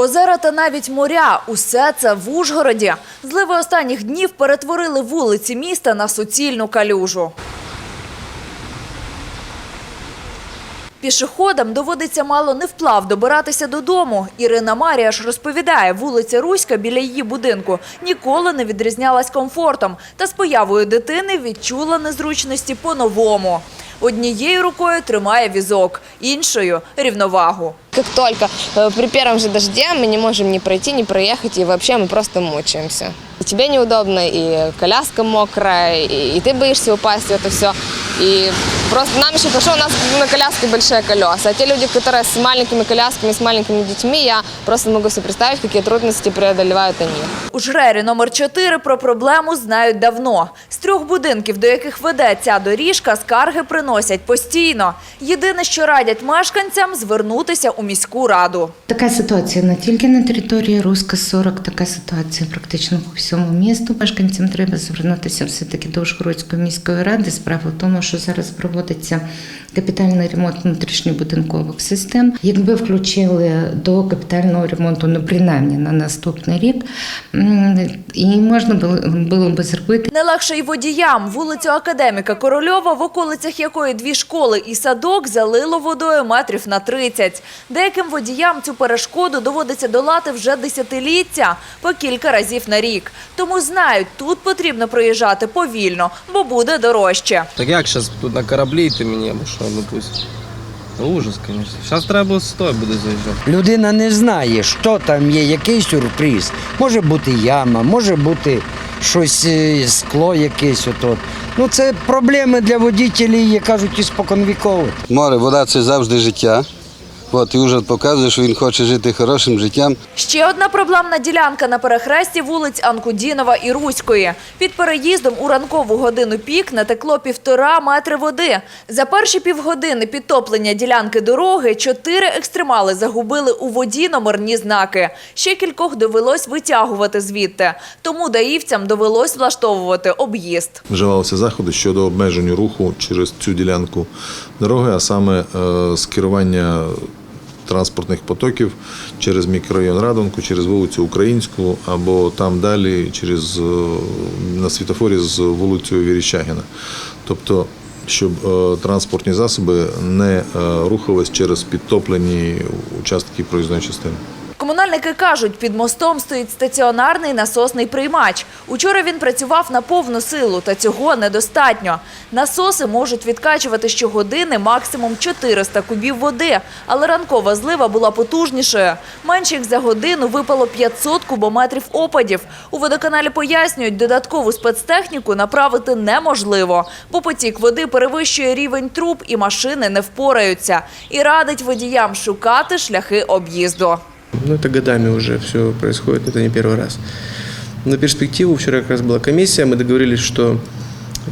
Озера та навіть моря – усе це в Ужгороді. Зливи останніх днів перетворили вулиці міста на суцільну калюжу. Пішоходам доводиться мало не вплав добиратися додому. Ірина Маріаш розповідає, вулиця Руська біля її будинку ніколи не відрізнялась комфортом та з появою дитини відчула незручності по-новому. Однією рукою тримає візок, іншою – рівновагу. Как только э, при первом же дожде мы не можем ни пройти, ни проехать, и вообще мы просто мучаемся. И тебе неудобно, и коляска мокрая, и, и ты боишься упасть в это все. И просто нам еще хорошо, у нас на коляске большие колеса. А те люди, которые с маленькими колясками, с маленькими детьми, я просто могу себе представить, какие трудности преодолевают они. У жрері номер 4 про проблему знають давно. З трьох будинків, до яких веде ця доріжка, скарги приносять постійно. Єдине, що радять мешканцям – звернутися у міську раду. Така ситуація не тільки на території Руска 40, така ситуація практично по всьому місту. Мешканцям треба звернутися все-таки до Ужгородської міської ради. Справа в тому, що зараз проводиться капітальний ремонт внутрішньобудинкових систем. Якби включили до капітального ремонту, ну принаймні на наступний рік, і можна було, було би зробити Не легше й водіям. Вулицю Академіка Корольова, в околицях якої дві школи і садок, залило водою метрів на 30. Деяким водіям цю перешкоду доводиться долати вже десятиліття, по кілька разів на рік. Тому знають, тут потрібно проїжджати повільно, бо буде дорожче. Так як зараз тут на кораблі йти мені або що, ну. Ужас, звісно. Зараз треба стоя буде заїжджати. Людина не знає, що там є, який сюрприз. Може бути яма, може бути щось е, скло якесь. Отот. Ну це проблеми для водіїв, як кажуть, і споконвікових. Море, вода це завжди життя. От, і вже показує, що він хоче жити хорошим життям. Ще одна проблемна ділянка на перехресті вулиць Анкудінова і Руської. Під переїздом у ранкову годину пік натекло півтора метри води. За перші півгодини підтоплення ділянки дороги чотири екстремали загубили у воді номерні знаки. Ще кількох довелось витягувати звідти. Тому даївцям довелось влаштовувати об'їзд. вживалися заходи щодо обмеження руху через цю ділянку дороги, а саме е, скерування транспортних потоків через мікрорайон Радонку, через вулицю Українську або там далі через е, на світофорі з вулицею Віріщагіна. Тобто, щоб е, транспортні засоби не е, рухались через підтоплені участки проїзної частини. Комунальники кажуть, під мостом стоїть стаціонарний насосний приймач. Учора він працював на повну силу, та цього недостатньо. Насоси можуть відкачувати щогодини максимум 400 кубів води, але ранкова злива була потужнішою. Менше як за годину випало 500 кубометрів опадів. У водоканалі пояснюють, додаткову спецтехніку направити неможливо, бо потік води перевищує рівень труб і машини не впораються. І радить водіям шукати шляхи об'їзду. Ну, это годами уже все происходит, это не первый раз. На перспективу вчера как раз была комиссия, мы договорились, что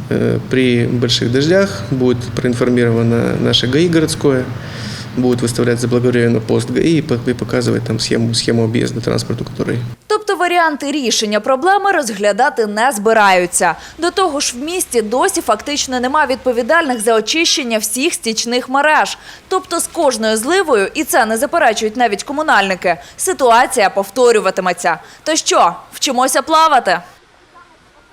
э, при больших дождях будет проинформировано наше ГАИ городское, будет выставлять заблаговременно пост ГАИ и и показывать там схему, схему объезда транспорту, который варіанти рішення проблеми розглядати не збираються. До того ж, в місті досі фактично нема відповідальних за очищення всіх стічних мереж. Тобто з кожною зливою, і це не заперечують навіть комунальники, ситуація повторюватиметься. То що, вчимося плавати?